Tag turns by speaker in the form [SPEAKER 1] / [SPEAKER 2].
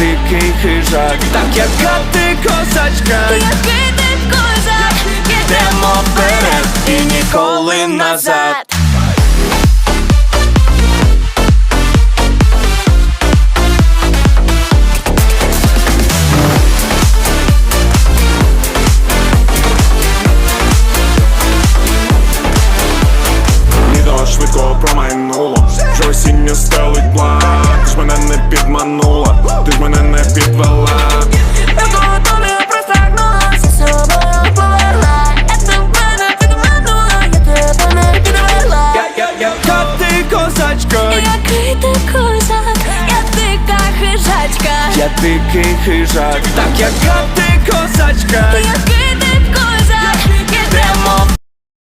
[SPEAKER 1] дикий хижак, так
[SPEAKER 2] як гати козак який ти козак, я дика хижачка,
[SPEAKER 1] я дикий хижак, так яка ти козачка.